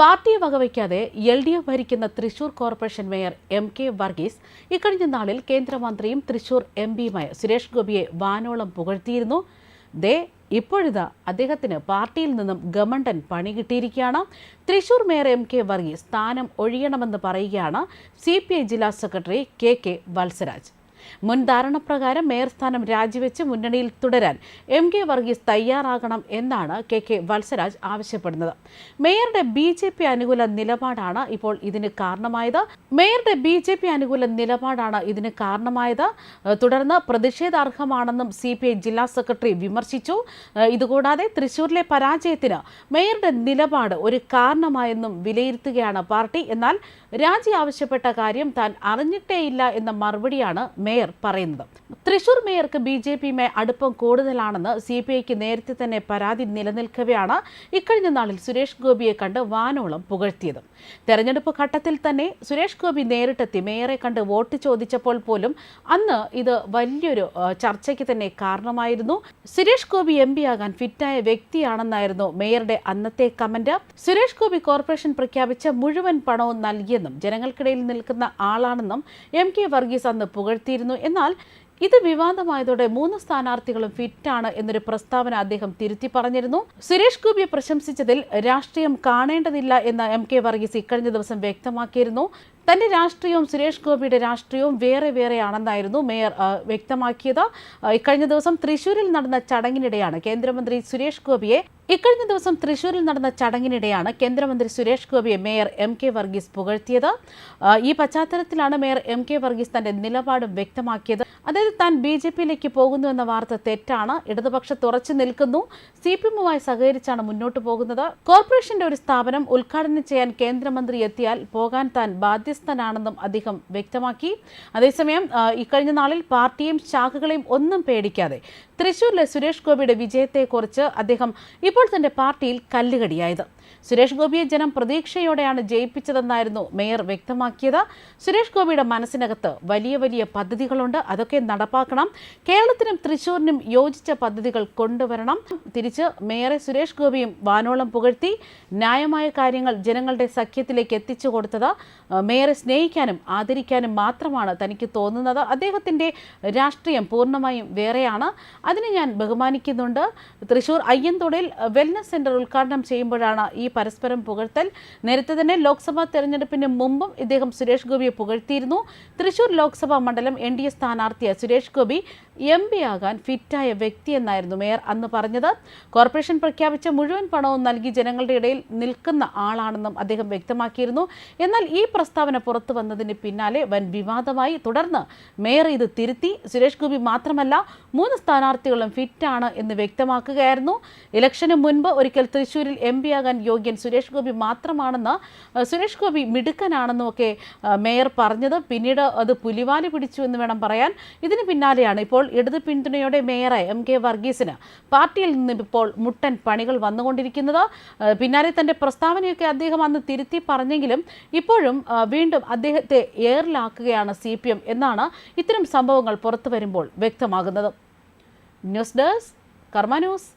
പാർട്ടിയെ വകവയ്ക്കാതെ L D F ഭരിക്കുന്ന Thrissur corporation mayor M K Varghese ഇക്കഴിഞ്ഞ നാളിൽ കേന്ദ്രമന്ത്രിയും തൃശൂർ എം പിയുമായ സുരേഷ് ഗോപിയെ വാനോളം പുകഴ്ത്തിയിരുന്നു. ദേ ഇപ്പോഴിതാ അദ്ദേഹത്തിന് പാർട്ടിയിൽ നിന്നും ഗമണ്ടൻ പണി കിട്ടിയിരിക്കുകയാണ്. Thrissur mayor M K Varghese സ്ഥാനം ഒഴിയണമെന്ന് പറയുകയാണ് സി ജില്ലാ സെക്രട്ടറി കെ കെ വത്സരാജ്. മുൻ ധാരണപ്രകാരം മേയർ സ്ഥാനം രാജിവെച്ച് മുന്നണിയിൽ തുടരാൻ എം കെ വർഗീസ് തയ്യാറാകണം എന്നാണ് കെ കെ വത്സരാജ് ആവശ്യപ്പെടുന്നത്. മേയറുടെ ബി ജെ പി അനുകൂല നിലപാടാണ് ഇപ്പോൾ ഇതിന് കാരണമായത്. മേയറുടെ ബി ജെ പി അനുകൂല നിലപാടാണ് ഇതിന് കാരണമായത്. തുടർന്ന് പ്രതിഷേധാർഹമാണെന്നും സി പി ഐ ജില്ലാ സെക്രട്ടറി വിമർശിച്ചു. ഇതുകൂടാതെ തൃശൂരിലെ പരാജയത്തിന് മേയറുടെ നിലപാട് ഒരു കാരണമായെന്നും വിലയിരുത്തുകയാണ് പാർട്ടി. എന്നാൽ രാജി ആവശ്യപ്പെട്ട കാര്യം താൻ അറിഞ്ഞിട്ടേയില്ല എന്ന മറുപടിയാണ് മേയർ പറയുന്നത്. തൃശൂർ മേയർക്ക് ബി ജെ പിയുമായി അടുപ്പം കൂടുതലാണെന്ന് സി പി ഐക്ക് നേരത്തെ തന്നെ പരാതി നിലനിൽക്കവെയാണ് ഇക്കഴിഞ്ഞ നാളിൽ സുരേഷ് ഗോപിയെ കണ്ട് വാനോളം പുകഴ്ത്തിയത്. തെരഞ്ഞെടുപ്പ് ഘട്ടത്തിൽ തന്നെ സുരേഷ് ഗോപി നേരിട്ടെത്തി മേയറെ കണ്ട് വോട്ട് ചോദിച്ചപ്പോൾ പോലും അന്ന് ഇത് വലിയൊരു ചർച്ചയ്ക്ക് തന്നെ കാരണമായിരുന്നു. സുരേഷ് ഗോപി എം പി ആകാൻ ഫിറ്റായ വ്യക്തിയാണെന്നായിരുന്നു മേയറുടെ അന്നത്തെ കമന്റ്. സുരേഷ് ഗോപി കോർപ്പറേഷൻ പ്രഖ്യാപിച്ച മുഴുവൻ പണവും നൽകിയെന്നും ജനങ്ങൾക്കിടയിൽ നിൽക്കുന്ന ആളാണെന്നും എം കെ വർഗീസ് അന്ന് പുകഴ്ത്തിയിരുന്നു. എന്നാൽ ഇത് വിവാദമായതോടെ മൂന്ന് സ്ഥാനാർത്ഥികളും ഫിറ്റാണ് എന്നൊരു പ്രസ്താവന അദ്ദേഹം തിരുത്തി പറഞ്ഞിരുന്നു. സുരേഷ് ഗോപിയെ പ്രശംസിച്ചതിൽ രാഷ്ട്രീയം കാണേണ്ടതില്ല എന്ന് എം കെ വർഗീസ് ഇക്കഴിഞ്ഞ ദിവസം വ്യക്തമാക്കിയിരുന്നു. തന്റെ രാഷ്ട്രീയവും സുരേഷ് ഗോപിയുടെ രാഷ്ട്രീയവും വേറെ വേറെയാണെന്നായിരുന്നു മേയർ വ്യക്തമാക്കിയത്. ഇക്കഴിഞ്ഞ ദിവസം തൃശൂരിൽ നടന്ന ചടങ്ങിനിടെയാണ് കേന്ദ്രമന്ത്രി സുരേഷ് ഗോപിയെ ഇക്കഴിഞ്ഞ ദിവസം തൃശൂരിൽ നടന്ന ചടങ്ങിനിടെയാണ് കേന്ദ്രമന്ത്രി സുരേഷ് ഗോപിയെ മേയർ എം കെ വർഗീസ് പുകഴ്ത്തിയത്. ഈ പശ്ചാത്തലത്തിലാണ് മേയർ എം കെ വർഗീസ് തന്റെ നിലപാട് വ്യക്തമാക്കിയത്. അതായത് താൻ ബി ജെ പിയിലേക്ക് പോകുന്നു എന്ന വാർത്ത തെറ്റാണ്. ഇടതുപക്ഷത്ത് ഉറച്ചു നിൽക്കുന്നു. സി പി എമ്മുമായി സഹകരിച്ചാണ് മുന്നോട്ട് പോകുന്നത്. കോർപ്പറേഷന്റെ ഒരു സ്ഥാപനം ഉദ്ഘാടനം ചെയ്യാൻ കേന്ദ്രമന്ത്രി എത്തിയാൽ പോകാൻ താൻ ബാധ്യസ്ഥനാണെന്നും അദ്ദേഹം വ്യക്തമാക്കി. അതേസമയം ഇക്കഴിഞ്ഞ നാളിൽ പാർട്ടിയും ശാഖകളെയും ഒന്നും പേടിക്കാതെ തൃശൂരിലെ സുരേഷ് ഗോപിയുടെ വിജയത്തെക്കുറിച്ച് അദ്ദേഹം ഇപ്പോൾ തന്റെ പാർട്ടിയിൽ കല്ലുകടിയായത്. സുരേഷ് ഗോപിയെ ജനം പ്രതീക്ഷയോടെയാണ് ജയിപ്പിച്ചതെന്നായിരുന്നു മേയർ വ്യക്തമാക്കിയത്. സുരേഷ് ഗോപിയുടെ മനസ്സിനകത്ത് വലിയ വലിയ പദ്ധതികളുണ്ട്. അതൊക്കെ നടപ്പാക്കണം. കേരളത്തിനും തൃശൂരിനും യോജിച്ച പദ്ധതികൾ കൊണ്ടുവരണം. തിരിച്ച് മേയറെ സുരേഷ് ഗോപിയും വാനോളം പുകഴ്ത്തി ന്യായമായ കാര്യങ്ങൾ ജനങ്ങളുടെ സഖ്യത്തിലേക്ക് എത്തിച്ചു കൊടുത്തത് മേയറെ സ്നേഹിക്കാനും ആദരിക്കാനും മാത്രമാണ് തനിക്ക് തോന്നുന്നത്. അദ്ദേഹത്തിന്റെ രാഷ്ട്രീയം പൂർണമായും വേറെയാണ്. അതിനെ ഞാൻ ബഹുമാനിക്കുന്നുണ്ട്. തൃശൂർ അയ്യന്തോടയിൽ വെൽനസ് സെന്റർ ഉദ്ഘാടനം ചെയ്യുമ്പോഴാണ് ഈ പരസ്പരം പുകഴ്ത്തൽ. നേരത്തെ തന്നെ ലോക്സഭാ തെരഞ്ഞെടുപ്പിന് മുമ്പും ഇദ്ദേഹം സുരേഷ് ഗോപിയെ പുകഴ്ത്തിയിരുന്നു. തൃശൂർ ലോക്സഭാ മണ്ഡലം എൻ ഡി എ സ്ഥാനാർത്ഥിയായ സുരേഷ് ഗോപി എം പി ആകാൻ ഫിറ്റായ വ്യക്തിയെന്നായിരുന്നു മേയർ അന്ന് പറഞ്ഞത്. കോർപ്പറേഷൻ പ്രഖ്യാപിച്ച മുഴുവൻ പണവും നൽകി ജനങ്ങളുടെ ഇടയിൽ നിൽക്കുന്ന ആളാണെന്നും അദ്ദേഹം വ്യക്തമാക്കിയിരുന്നു. എന്നാൽ ഈ പ്രസ്താവന പുറത്തു വന്നതിന് പിന്നാലെ വൻ വിവാദമായി. തുടർന്ന് മേയർ ഇത് തിരുത്തി. സുരേഷ് ഗോപി മാത്രമല്ല മൂന്ന് സ്ഥാനാർത്ഥികളും ഫിറ്റാണ് എന്ന് വ്യക്തമാക്കുകയായിരുന്നു. ഇലക്ഷന് മുൻപ് ഒരിക്കൽ തൃശൂരിൽ എം പി ആകാൻ യോഗ്യൻ സുരേഷ് ഗോപി മാത്രമാണെന്ന് സുരേഷ് ഗോപി മിടുക്കനാണെന്നും ഒക്കെ മേയർ പറഞ്ഞത്. പിന്നീട് അത് പുലിവാലി പിടിച്ചു എന്ന് വേണം പറയാൻ. ഇതിന് പിന്നാലെയാണ് ഇപ്പോൾ ഇടത് പിന്തുണയോടെ മേയറായ എം കെ വർഗീസിന് പാർട്ടിയിൽ നിന്ന് ഇപ്പോൾ മുട്ടൻ പണികൾ വന്നുകൊണ്ടിരിക്കുന്നത്. പിന്നാലെ തന്റെ പ്രസ്താവനയൊക്കെ അദ്ദേഹം അന്ന് തിരുത്തി പറഞ്ഞെങ്കിലും ഇപ്പോഴും വീണ്ടും അദ്ദേഹത്തെ എയറിലാക്കുകയാണ് സി പി എം എന്നാണ് ഇത്തരം സംഭവങ്ങൾ പുറത്തു വരുമ്പോൾ വ്യക്തമാകുന്നത്. News desk Karma news.